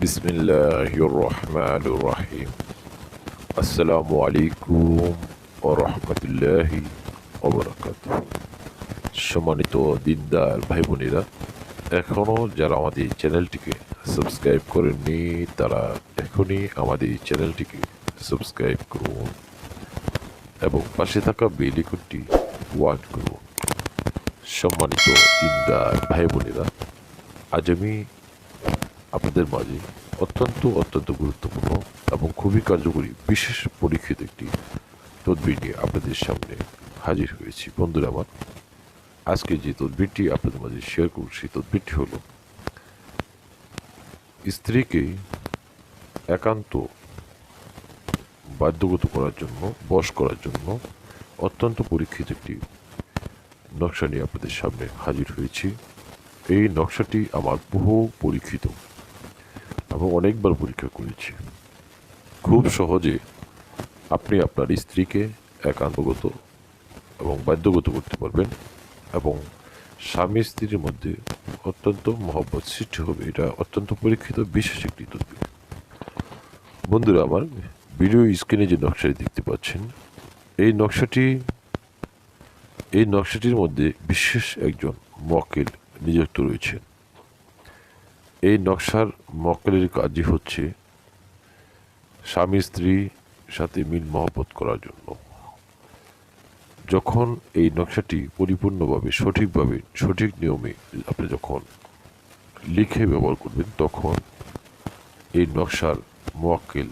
বিসমিল্লাহির রহমানির রহিম আসসালামু আলাইকুম ও রহমতুল্লাহি ওবরাকাত সম্মানিত দিনদার ভাই বোনেরা এখনও যারা আমাদের চ্যানেলটিকে সাবস্ক্রাইব করেননি, তারা এখনই আমাদের চ্যানেলটিকে সাবস্ক্রাইব করুন এবং পাশে থাকা বেল আইকনটি ওয়ান করুন। সম্মানিত দিনদার ভাই বোনেরা, আজ আমি আপনাদের মাঝে অত্যন্ত অত্যন্ত গুরুত্বপূর্ণ এবং খুবই কার্যকরী, বিশেষ পরীক্ষিত একটি তদবির নিয়ে আপনাদের সামনে হাজির হয়েছি। বন্ধুরা আমার, আজকে যে তদবিরটি আপনাদের মাঝে শেয়ার করব, সেই তদবিরটি হল স্ত্রীকে একান্ত বাধ্যগত করার জন্য, বশ করার জন্য অত্যন্ত পরীক্ষিত একটি নকশা নিয়ে আপনাদের সামনে হাজির হয়েছি। এই নকশাটি আমার বহু পরীক্ষিত এবং অনেকবার পরীক্ষা করেছি। খুব সহজে আপনি আপনার স্ত্রীকে একান্তগত এবং বাধ্যগত করতে পারবেন এবং স্বামী স্ত্রীর মধ্যে অত্যন্ত মহব্বত সৃষ্টি হবে। এটা অত্যন্ত পরীক্ষিত, বিশেষ একটি তদবির বন্ধুরা, আমার ভিডিও স্ক্রিনে যে নকশাটি দেখতে পাচ্ছেন, এই নকশাটি, এই নকশাটির মধ্যে বিশেষ একজন মক্কেল নিযুক্ত রয়েছেন। এই নকশার মক্কেলের কাজই হচ্ছে স্বামী স্ত্রী সাথে মিল মহব্বত করার জন্য। যখন এই নকশাটি পরিপূর্ণভাবে, সঠিকভাবে, সঠিক নিয়মে আপনি যখন লিখে ব্যবহার করবেন, তখন এই নকশার মোয়াক্কেল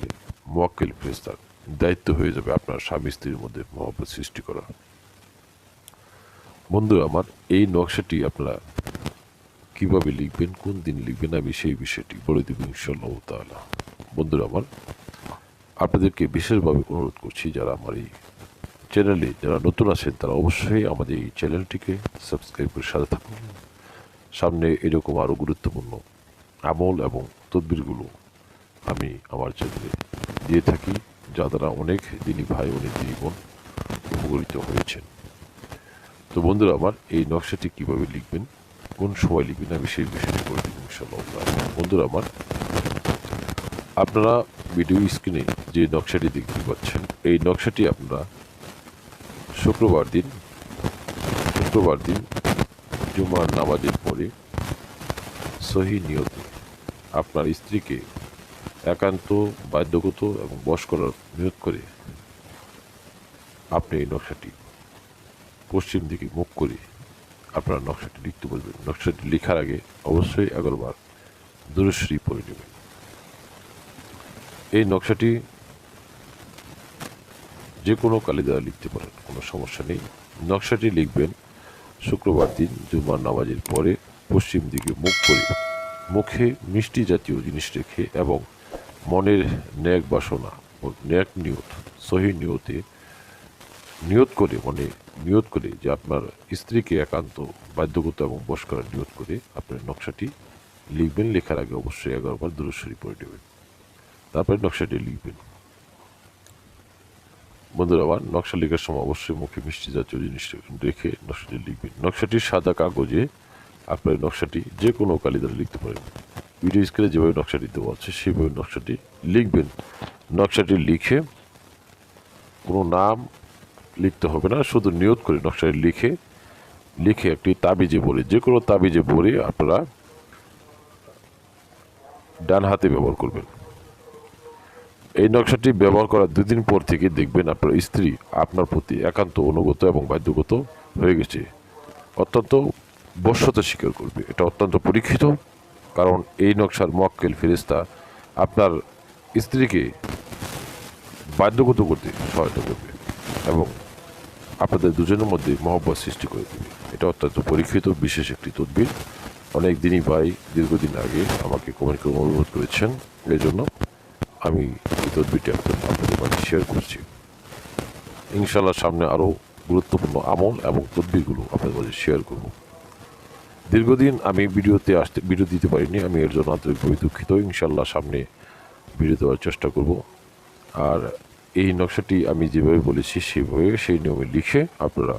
মোয়াক্কেল ফেরেস্তার দায়িত্ব হয়ে যাবে আপনার স্বামী স্ত্রীর মধ্যে মহব্বত সৃষ্টি করা। বন্ধু আমার এই নকশাটি আপনারা কীভাবে লিখবেন, কোন দিন লিখবেন, আমি সেই বিষয়টি বলে দেব ইনশাল্লাহ তাআলা। বন্ধুরা আমার, আপনাদেরকে বিশেষভাবে অনুরোধ করছি, যারা আমার এই চ্যানেলে যারা নতুন আছেন, তারা অবশ্যই আমাদের এই চ্যানেলটিকে সাবস্ক্রাইব করে সাথে থাকুন। সামনে এরকম আরও গুরুত্বপূর্ণ আমল এবং তদবিরগুলো আমি আমার চ্যানেলে দিয়ে থাকি, যা দ্বারা অনেক দিনই ভাই অনেক দিনই বোন উপকৃত হয়েছেন। তো বন্ধুরা আমার, এই নকশাটি কীভাবে লিখবেন কোন সময় লিখবেন আমি সেই বিষয়টি করে দিব ইনশাল্লাহ বন্ধুরা আমার, আপনারা ভিডিও স্ক্রিনে যে নকশাটি দেখতে পাচ্ছেন, এই নকশাটি আপনারা শুক্রবার দিন শুক্রবার দিন জুমার নামাজের পরে সহি নিয়তে আপনার স্ত্রীকে একান্ত বাধ্যগত এবং বশ করার নিয়ত করে আপনি এই নকশাটি পশ্চিম দিকে মুখ করে আপনার নকশাটি লিখতে বলবেন। নকশাটি লেখার আগে অবশ্যই এগারোবার দূরশ্রী পড়ে নেবেন। এই নকশাটি যে কোনো কালি দ্বারা লিখতে পারেন, কোনো সমস্যা নেই। নকশাটি লিখবেন শুক্রবার দিন জুমার নামাজের পরে পশ্চিম দিকে মুখ করে মুখে মিষ্টি জাতীয় জিনিস রেখে এবং মনের ন্যাক বাসনা ও ন্যাক নিয়ত, সহি নিয়তে নিয়ত করে মানে নিয়ত করে যে আপনার স্ত্রীকে একান্ত বাধ্যগত এবং বস করার নিয়ত করে আপনার নকশাটি লিখবেন, লেখার আগে অবশ্যই এগারোবার দূরস্বরী পড়ে নেবেন। তারপরে নকশাটি লিখবেন। বন্ধুরা, আবার নকশা লেখার সময় অবশ্যই মুখে মিষ্টি জাতীয় জিনিস রেখে নকশাটি লিখবেন। নকশাটি সাদা কাগজে আপনার নকশাটি যে কোনো কালি দ্বারা লিখতে পারেন। ভিডিও স্ক্রিনে যেভাবে নকশাটি দেওয়া আছে, সেভাবে নকশাটি লিখবেন। নকশাটি লিখে কোনো নাম লিখতে হবে না, শুধু নিয়ত করে নকশাটি লিখে লিখে একটি তাবিজে ভরে, যে কোনো তাবিজে ভরে আপনারা ডান হাতে ব্যবহার করবেন। এই নকশাটি ব্যবহার করার দুদিন পর থেকে দেখবেন আপনার স্ত্রী আপনার প্রতি একান্ত অনুগত এবং বাধ্যগত হয়ে গেছে। অত্যন্ত বশ্যতা স্বীকার করবে। এটা অত্যন্ত পরীক্ষিত, কারণ এই নকশার মক্কেল ফেরিস্তা আপনার স্ত্রীকে বাধ্যগত করতে সহায়তা করবে এবং আপনাদের দুজনের মধ্যে মহব্বত সৃষ্টি করে দেবে। এটা অত্যন্ত পরীক্ষিত, বিশেষ একটি তদবির। অনেক দিনই ভাই, দীর্ঘদিন আগে আমাকে কমেন্ট করে অনুরোধ করেছেন। জন্য আমি এই তদবিরটি আপনাদের মাঝে শেয়ার করছি। ইনশাল্লাহ সামনে আরও গুরুত্বপূর্ণ আমল এবং তদবিরগুলো আপনাদের মাঝে শেয়ার করব। দীর্ঘদিন আমি ভিডিওতে আসতে ভিডিও দিতে পারিনি। আমি এর জন্য আন্তরিকভাবে দুঃখিত। ইনশাল্লাহ সামনে ভিডিও দেওয়ার চেষ্টা করব। আর এই নকশাটি আমি যেভাবে বলেছি, সেভাবে সেই নিয়মে লিখে আপনারা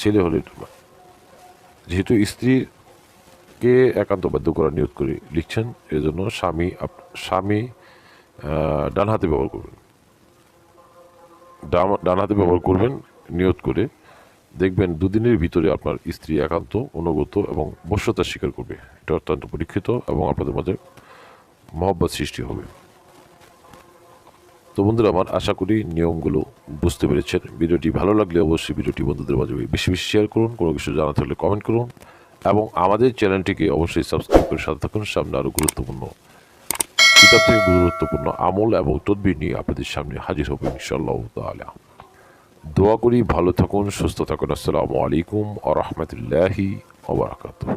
ছেলে হলে যেহেতু স্ত্রীর কে একান্ত বাধ্য করা নিয়ত করে লিখছেন, এজন্য স্বামী স্বামী ডান হাতে ব্যবহার করবেন। ডান হাতে ব্যবহার করবেন নিয়ত করে দেখবেন দুদিনের ভিতরে আপনার স্ত্রী একান্ত, অনুগত এবং বশ্যতা স্বীকার করবে। এটা অত্যন্ত পরীক্ষিত এবং আপনাদের মাঝে মহব্বত সৃষ্টি হবে। তো বন্ধুরা, আমার আশা করি নিয়মগুলো বুঝতে পেরেছেন। ভিডিওটি ভালো লাগলে অবশ্যই ভিডিওটি বন্ধুদের মাঝে বেশি বেশি শেয়ার করুন, কোনো কিছু জানা থাকলে কমেন্ট করুন এবং আমাদের চ্যানেলটিকে অবশ্যই সাবস্ক্রাইব করে সাথে থাকুন। সামনে আরও গুরুত্বপূর্ণ কিতাব থেকে গুরুত্বপূর্ণ আমল এবং তদবির নিয়ে আপনাদের সামনে হাজির হবে ইনশাআল্লাহ তাআলা। দোয়া করি ভালো থাকুন, সুস্থ থাকুন। আসসালামু আলাইকুম আ রহমতুল্লাহি ওবরাকাতুহ